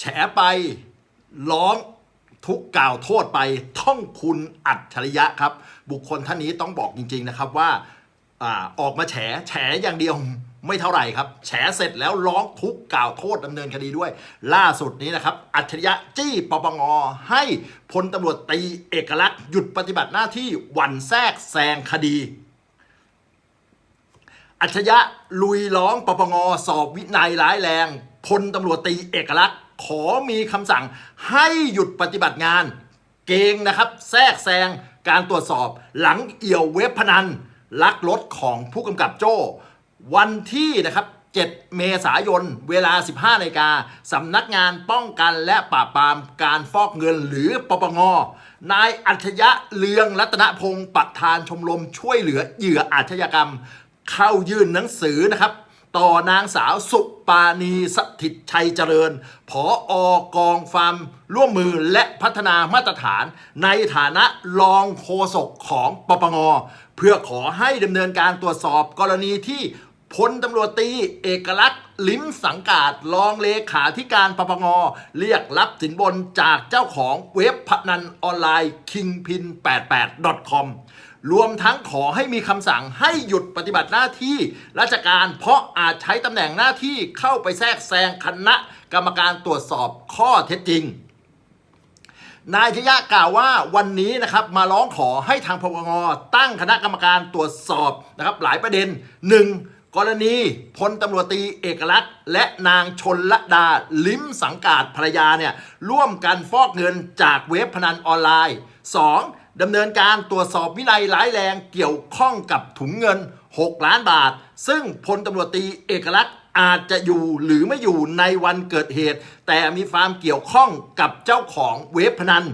แฉไปร้องทุกกล่าวโทษไปท่องคุณอัจฉริยะครับ บุคคลท่านนี้ต้องบอกจริง ๆนะครับว่าอออกมาแฉแฉอย่างเดียวไม่เท่าไหร่ครับ แฉเสร็จแล้วร้องทุกข์กล่าวโทษดำเนินคดีด้วย ล่าสุดนี้นะครับ อัจฉริยะจี้ปปงให้พลตำรวจตีเอกลักษณ์หยุดปฏิบัติหน้าที่หวันแทรกแซงคดี อัจฉริยะลุยร้องปปงสอบวินัยร้ายแรงพลตำรวจตีเอกลักษณ์ ขอมีคำสั่งให้หยุดปฏิบัติงาน เกงนะครับ แทรกแซงการตรวจสอบหลังเอี่ยวเว็บพนัน ลักรถของผู้กำกับโจ้ วันที่นะครับ7เมษายน เวลา 15นาฬิกาสำนักงานป้องกันและปราบปรามการฟอกเงินหรือปปง นายอัจฉริยะเลืองรัตนพงศ์ประธานชมรมช่วยเหลือเหยื่ออาชญากรรม เข้ายื่นหนังสือนะครับ ต่อนางสาวสุปาณีสถิตชัยเจริญ ผออกองฟาร์มร่วมมือและพัฒนามาตรฐาน ในฐานะรองโฆษกของปปง เพื่อขอให้ดำเนินการตรวจสอบกรณีที่พลตำรวจตีเอกลักษณ์ลิ้มสังกาดรองเลขาธิการปปงเรียกรับสินบนจากเจ้าของเว็บพนันออนไลน์ kingpin88.com รวมทั้งขอให้มีคำสั่งให้หยุดปฏิบัติหน้าที่ราชการ เพราะอาจใช้ตำแหน่งหน้าที่เข้าไปแทรกแซงคณะกรรมการตรวจสอบข้อเท็จจริง นายชยะกล่าวว่าวันนี้นะครับมาร้องขอให้ทางพปงตั้งคณะกรรมการตรวจสอบนะครับหลายประเด็น 1. กรณีพลตำรวจตีเอกลักษณ์ และนางชนละดา ลิ้มสังกาดภรรยาเนี่ยร่วมกันฟอกเงินจากเว็บพนันออนไลน์ 2. ดำเนินการตรวจสอบวินัยร้ายแรงเกี่ยวข้องกับถุงเงิน 6 ล้านบาท ซึ่งพลตำรวจตีเอกลักษณ์อาจจะอยู่หรือไม่อยู่ในวันเกิดเหตุ แต่มีความเกี่ยวข้องกับเจ้าของเว็บพนัน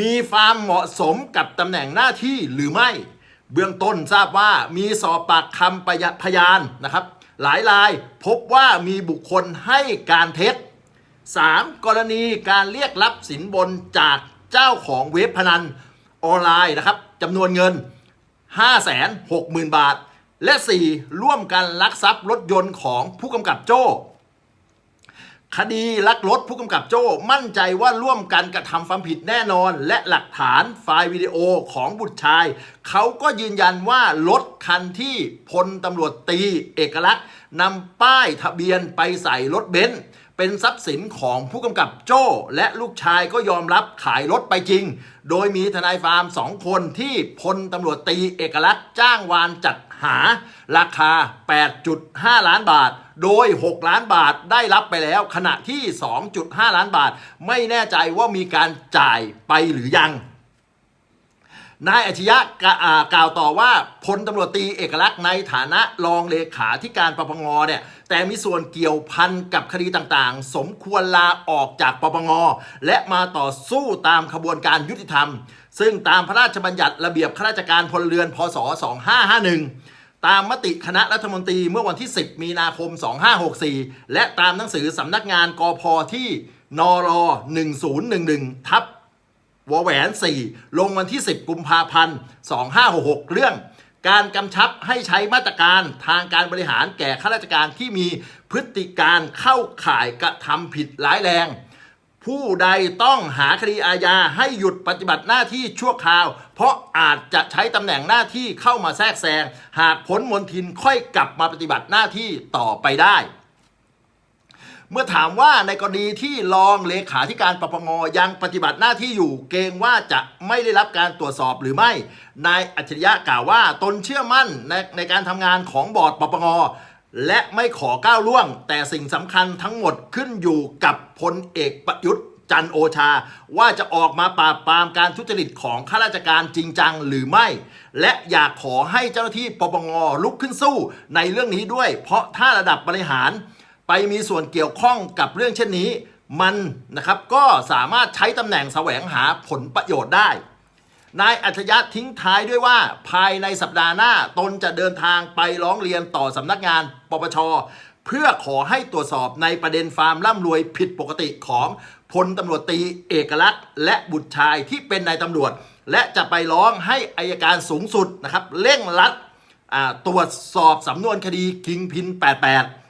มีความเหมาะสมกับตำแหน่งหน้าที่หรือไม่ เบื้องต้นทราบว่ามีสอบปากคำพยพยานนะครับ หลายรายพบว่ามีบุคคลให้การเท็จ 3. กรณีการเรียกรับสินบนจากเจ้าของเว็บพนัน ออนไลน์นะครับจำนวนเงิน 560,000 บาท และ 4. ร่วมกันลักทรัพย์รถยนต์ของผู้กำกับโจ้คดีลักรถผู้กำกับโจ้มั่นใจว่าร่วมกันกระทำความผิดแน่นอน และหลักฐานไฟล์วิดีโอของบุตรชาย เขาก็ยืนยันว่ารถคันที่พลตำรวจตีเอกลักษณ์นำป้ายทะเบียนไปใส่รถเบนซ์ เป็นทรัพย์สินของผู้กำกับโจ้ และลูกชายก็ยอมรับขายรถไปจริง โดยมีทนายฟาร์มสองคนที่พลตำรวจตีเอกลักษณ์จ้างวานจัดหา ราคา 8.5 ล้านบาท โดย 6 ล้านบาทได้รับไปแล้ว ขณะที่ 2.5 ล้านบาท ไม่แน่ใจว่ามีการจ่ายไปหรือยัง นายอาชญะกะ่กล่าวต่อว่าพลตำรวจตรีเอกลักษณ์ในฐานะรองเลขาธิการปปงเนี่ยแต่มีส่วนเกี่ยวพันกับคดีต่างๆ สมควรลาออกจากปปงและมาต่อสู้ตามขบวนการยุติธรรม ซึ่งตามพระราชบัญญัติระเบียบข้าราชการพลเรือนพศ 2551ตามมติคณะรัฐมนตรีเมื่อวันที่ 10 มีนาคม 2564 และตามหนังสือสำนักงานกพที่นร1011 ทับ วแหวน 4 ลงวันที่ 10 กุมภาพันธ์ 2566 เรื่อง การกำชับให้ใช้มาตรการทางการบริหารแก่ข้าราชการที่มีพฤติการเข้าข่ายกระทำผิดร้ายแรง ผู้ใดต้องหาคดีอาญาให้หยุดปฏิบัติหน้าที่ชั่วคราว เพราะอาจจะใช้ตำแหน่งหน้าที่เข้ามาแทรกแซง หากพ้นมนทินค่อยกลับมาปฏิบัติหน้าที่ต่อไปได้ เมื่อถามว่าในกรณีที่รองเลขาธิการปปงยังปฏิบัติหน้าที่อยู่ เกรงว่าจะไม่ได้รับการตรวจสอบหรือไม่ นายอัจฉริยะกล่าวว่าตนเชื่อมั่นในในการทำงานของบอร์ดปปงและไม่ขอก้าวล่วง แต่สิ่งสำคัญทั้งหมดขึ้นอยู่กับพลเอกประยุทธ์จันโอชา ว่าจะออกมาปราบปรามการทุจริตของข้าราชการจริงจังหรือไม่ และอยากขอให้เจ้าหน้าที่ปปงลุกขึ้นสู้ในเรื่องนี้ด้วย เพราะถ้าระดับบริหาร ไปมีส่วนเกี่ยวข้องกับเรื่องเช่นนี้ มันนะครับก็สามารถใช้ตำแหน่งแสวงหาผลประโยชน์ได้ นายอัจฉริยะทิ้งท้ายด้วยว่า ภายในสัปดาห์หน้าตนจะเดินทางไปร้องเรียนต่อสำนักงานปปชเพื่อขอให้ตรวจสอบในประเด็นฟาร์มร่ำรวยผิดปกติของพลตำรวจตีเอกลักษณ์ และบุตรชายที่เป็นนายตำรวจ และจะไปร้องให้อายการสูงสุดนะครับเร่งรัดตรวจสอบสำนวนคดีคิงพิน 88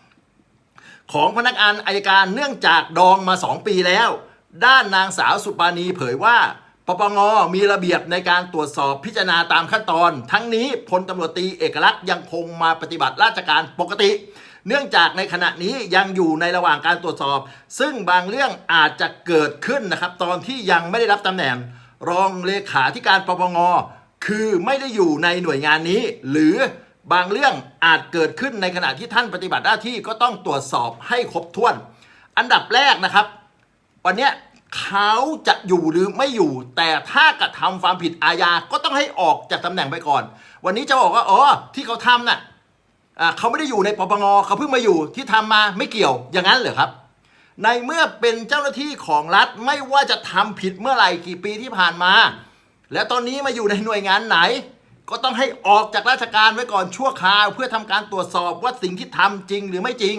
ของพนักงานอายการเนื่องจากดองมา 2 ปีแล้ว ด้านนางสาวสุปานีเผยว่าปปงมีระเบียบในการตรวจสอบพิจารณาตามขั้นตอน ทั้งนี้พลตำรวจตีเอกลักษณ์ยังคงมาปฏิบัติราชการปกติ เนื่องจากในขณะนี้ยังอยู่ในระหว่างการตรวจสอบ ซึ่งบางเรื่องอาจจะเกิดขึ้นนะครับ ตอนที่ยังไม่ได้รับตำแหน่ง รองเลขาธิการปปงคือไม่ได้อยู่ในหน่วยงานนี้ หรือ บางเรื่องอาจเกิดขึ้นในขณะที่ท่านปฏิบัติหน้าที่ก็ต้องตรวจสอบให้ครบถ้วน อันดับแรกนะครับ วันนี้เขาจะอยู่หรือไม่อยู่ แต่ถ้ากระทำความผิดอาญาก็ต้องให้ออกจากตำแหน่งไปก่อน วันนี้จะบอกว่าอ๋อที่เขาทำน่ะอ่าเขาไม่ได้อยู่ในปปงเขาเพิ่งมาอยู่ที่ทำมาไม่เกี่ยวอย่างนั้นเหรอครับ ในเมื่อเป็นเจ้าหน้าที่ของรัฐไม่ว่าจะทำผิดเมื่อไหร่กี่ปีที่ผ่านมา แล้วตอนนี้มาอยู่ในหน่วยงานไหน ก็ต้องให้ออกจากราชการไว้ก่อนชั่วคราว เพื่อทำการตรวจสอบว่าสิ่งที่ทำจริงหรือไม่จริง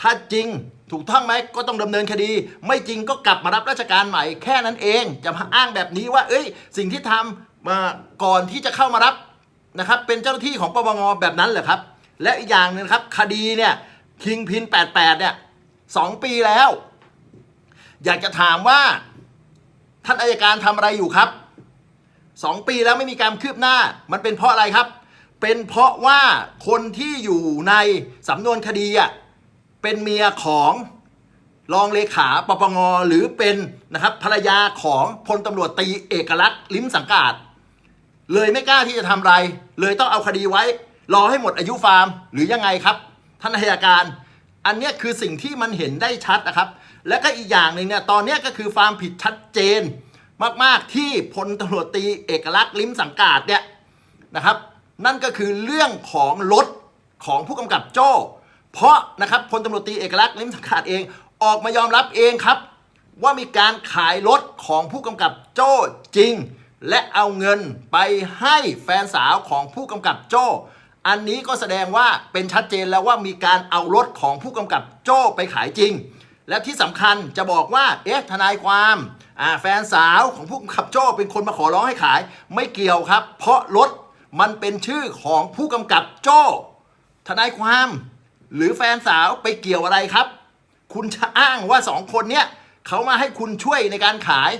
ถ้าจริงถูกต้องไหมก็ต้องดำเนินคดี ไม่จริงก็กลับมารับราชการใหม่แค่นั้นเอง จะมาอ้างแบบนี้ว่า เอ้ย สิ่งที่ทำมาก่อนที่จะเข้ามารับนะครับ เป็นเจ้าหน้าที่ของปปงแบบนั้นเหรอครับ และอีกอย่างหนึงครับ คดีเนี่ยคิงพิน 88 เนี่ยสองปีแล้ว อยากจะถามว่าท่านอายการทำอะไรอยู่ครับ สองปีแล้วไม่มีการคืบหน้า มันเป็นเพราะอะไรครับ เป็นเพราะว่าคนที่อยู่ในสำนวนคดีอะเป็นเมียของรองเลขาปปงหรือเป็นนะครับภรรยาของพลตำรวจตีเอกลักษณ์ลิ้มสังกาดเลยไม่กล้าที่จะทำอะไร เลยต้องเอาคดีไว้ รอให้หมดอายุฟาร์ม หรือยังไงครับ ท่านอัยการ อันนี้คือสิ่งที่มันเห็นได้ชัดนะครับ และก็อีกอย่างหนึ่งเนี่ยตอนนี้ก็คือความผิดชัดเจน มาก ๆ ที่พลตำรวจตรีเอกลักษณ์ลิ้มสังกาดเนี่ยนะครับ นั่นก็คือเรื่องของรถของผู้กำกับโจ้ เพราะนะครับพลตำรวจตรีเอกลักษณ์ลิ้มสังกาดเองออกมายอมรับเองครับ ว่ามีการขายรถของผู้กำกับโจ้จริง และเอาเงินไปให้แฟนสาวของผู้กำกับโจ้อันนี้ก็แสดงว่าเป็นชัดเจนแล้วว่ามีการเอารถของผู้กำกับโจ้ไปขายจริง และที่สำคัญจะบอกว่าเอ๊ะทนายความ อ่าแฟนสาวของผู้กำกับโจ้เป็นคนมาขอร้องให้ขาย ไม่เกี่ยวครับ เพราะรถมันเป็นชื่อของผู้กำกับโจ้ทนายความ หรือแฟนสาวไปเกี่ยวอะไรครับ คุณจะอ้างว่าสองคนเนี้ยเขามาให้คุณช่วยในการขาย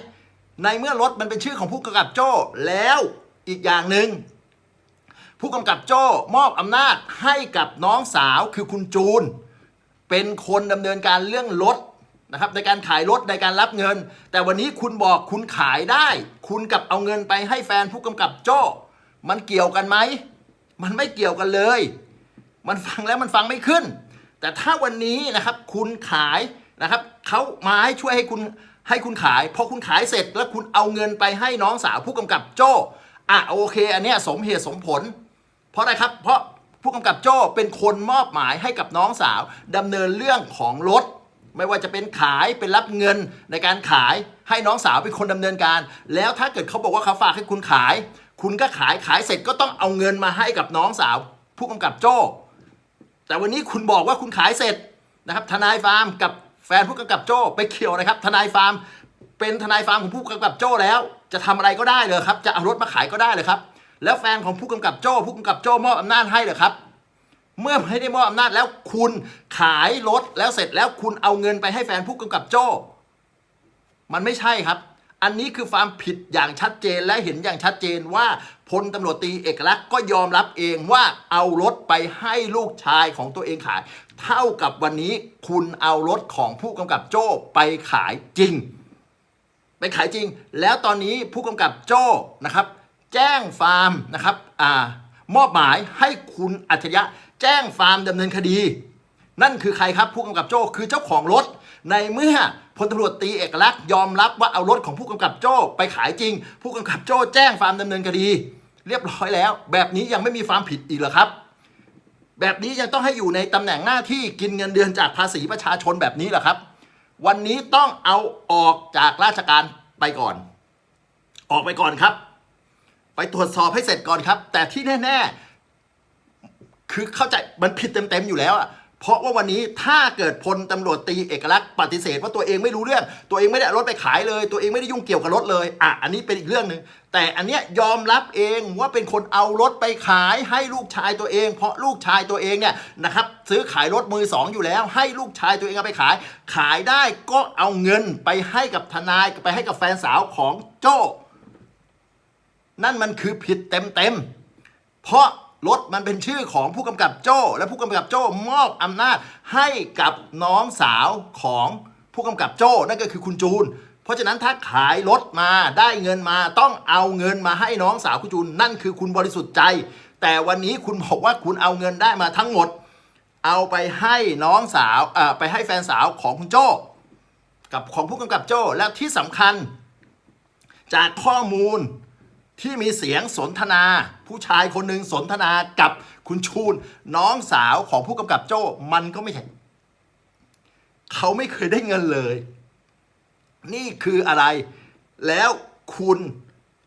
ในเมื่อรถมันเป็นชื่อของผู้กำกับโจ้แล้วอีกอย่างหนึ่งผู้กำกับโจ้มอบอำนาจให้กับน้องสาวคือคุณจูน เป็นคนดำเนินการเรื่องรถ นะครับในการขายรถในการรับเงิน แต่วันนี้คุณบอกคุณขายได้ คุณกับเอาเงินไปให้แฟนผู้กำกับโจ้มันเกี่ยวกันไหมมันไม่เกี่ยวกันเลย มันฟังแล้วมันฟังไม่ขึ้น แต่ถ้าวันนี้นะครับคุณขายนะครับเขามาให้ช่วยให้คุณให้คุณขายพอคุณขายเสร็จแล้วคุณเอาเงินไปให้น้องสาวผู้กำกับโจ้อะโอเค อันเนี้ยสมเหตุสมผล เพราะอะไรครับ เพราะผู้กำกับโจ้เป็นคนมอบหมายให้กับน้องสาวดำเนินเรื่องของรถ ไม่ว่าจะเป็นขายเป็นรับเงินในการขายให้น้องสาวเป็นคนดำเนินการ แล้วถ้าเกิดเขาบอกว่าเขาฝากให้คุณขาย คุณก็ขายขายเสร็จก็ต้องเอาเงินมาให้กับน้องสาว ผู้กำกับโจ้ แต่วันนี้คุณบอกว่าคุณขายเสร็จนะครับทนายฟาร์มกับแฟนผู้กำกับโจ้ไปเกี่ยวนะครับทนายฟาร์มเป็นทนายฟาร์มของผู้กำกับโจ้แล้ว จะทำอะไรก็ได้เลยครับ จะเอารถมาขายก็ได้เลยครับ แล้วแฟนของผู้กำกับโจ้ ผู้กำกับโจ้มอบอำนาจให้เลยครับ เมื่อไม่ได้มอบอำนาจแล้วคุณขายรถแล้วเสร็จแล้วคุณเอาเงินไปให้แฟนผู้กำกับโจ้ มันไม่ใช่ครับ อันนี้คือความผิดอย่างชัดเจนและเห็นอย่างชัดเจนว่าพลตำรวจตีเอกลักษณ์ก็ยอมรับเองว่าเอารถไปให้ลูกชายของตัวเองขาย เท่ากับวันนี้คุณเอารถของผู้กำกับโจ้ไปขายจริง ไปขายจริง แล้วตอนนี้ผู้กำกับโจ้นะครับ แจ้งฟาร์มนะครับอ่ามอบหมายให้คุณอัจฉริยะ แจ้งฟาร์มดำเนินคดี นั่นคือใครครับผู้กำกับโจ้คือเจ้าของรถ ในเมื่อพลตำรวจตีเอกลักษณ์ยอมรับว่าเอารถของผู้กำกับโจ้ไปขายจริง ผู้กำกับโจ้แจ้งฟาร์มดำเนินคดี เรียบร้อยแล้ว แบบนี้ยังไม่มีความผิดอีกเหรอครับ แบบนี้ยังต้องให้อยู่ในตำแหน่งหน้าที่กินเงินเดือนจากภาษีประชาชนแบบนี้เหรอครับ วันนี้ต้องเอาออกจากราชการไปก่อน ออกไปก่อนครับ ไปตรวจสอบให้เสร็จก่อนครับ แต่ที่แน่ ๆ คือเข้าใจมันผิดเต็มๆอยู่แล้วอะเพราะว่าวันนี้ถ้าเกิดพลตำรวจตีเอกลักษณ์ปฏิเสธว่าตัวเองไม่รู้เรื่อง ตัวเองไม่ได้รถไปขายเลย ตัวเองไม่ได้ยุ่งเกี่ยวกับรถเลยอะอันนี้เป็นอีกเรื่องหนึ่งแต่อันเนี้ยยอมรับเองว่าเป็นคนเอารถไปขายให้ลูกชายตัวเอง เพราะลูกชายตัวเองเนี่ยนะครับซื้อขายรถมือสองอยู่แล้ว ให้ลูกชายตัวเองเอาไปขาย ขายได้ก็เอาเงินไปให้กับทนายไปให้กับแฟนสาวของโจ้นั่นมันคือผิดเต็มๆเพราะ รถมันเป็นชื่อของผู้กำกับโจ้ และผู้กำกับโจ้มอบอำนาจให้กับน้องสาวของผู้กำกับโจ้นั่นก็คือคุณจูน เพราะฉะนั้นถ้าขายรถมาได้เงินมาต้องเอาเงินมาให้น้องสาวคุณจูน นั่นคือคุณบริสุทธิ์ใจ แต่วันนี้คุณบอกว่าคุณเอาเงินได้มาทั้งหมด เอาไปให้น้องสาวเอ่อไปให้แฟนสาวของคุณโจ้กับของผู้กำกับโจ้และที่สำคัญ จากข้อมูล ที่มีเสียงสนทนา ผู้ชายคนหนึ่งสนทนากับคุณชูน น้องสาวของผู้กำกับโจ้มันก็ไม่ใช่เขาไม่เคยได้เงินเลย นี่คืออะไร แล้วคุณ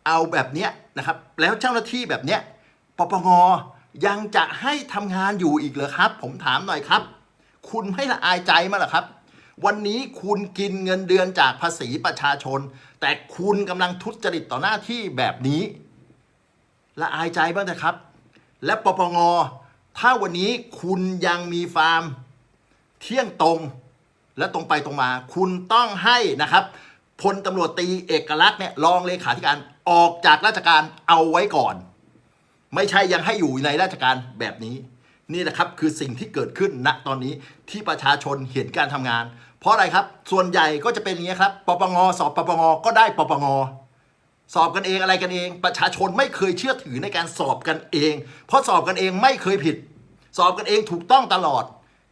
เอาแบบเนี้ยนะครับ แล้วเจ้าหน้าที่แบบเนี้ยปปงยังจะให้ทำงานอยู่อีกเหรอครับ ผมถามหน่อยครับ คุณไม่ละอายใจมั้ยล่ะครับ วันนี้คุณกินเงินเดือนจากภาษีประชาชน แต่คุณกำลังทุจริตต่อหน้าที่แบบนี้ละอายใจบ้างนะครับ และปปงถ้าวันนี้คุณยังมีฟาร์ม เที่ยงตรง และตรงไปตรงมา คุณต้องให้นะครับพลตำรวจตีเอกลักษณ์เนี่ยรองเลขาธิการออกจากราชการเอาไว้ก่อน ไม่ใช่ยังให้อยู่ในราชการแบบนี้ นี่นะครับคือสิ่งที่เกิดขึ้นณตอนนี้ที่ประชาชนเห็นการทำงาน เพราะอะไรครับ ส่วนใหญ่ก็จะเป็นอย่างนี้ครับ ปปง สอบปปง ก็ได้ปปง สอบกันเองอะไรกันเอง ประชาชนไม่เคยเชื่อถือในการสอบกันเอง เพราะสอบกันเองไม่เคยผิด สอบกันเองถูกต้องตลอด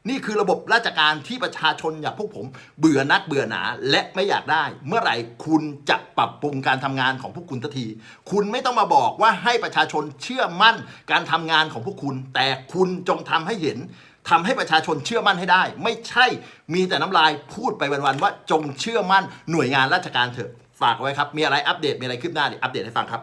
นี่คือระบบราชการที่ประชาชนอย่างพวกผม เบื่อนักเบื่อหนาและไม่อยากได้ เมื่อไหร่คุณจะปรับปรุงการทำงานของพวกคุณทันที คุณไม่ต้องมาบอกว่าให้ประชาชนเชื่อมั่นการทำงานของพวกคุณ แต่คุณจงทำให้เห็น ทำให้ประชาชนเชื่อมั่นให้ได้ ไม่ใช่มีแต่น้ำลายพูดไปวันๆว่าจงเชื่อมั่นหน่วยงานราชการเถอะฝากไว้ครับ มีอะไรอัปเดตมีอะไรคืบหน้าเดี๋ยวอัปเดตให้ฟังครับ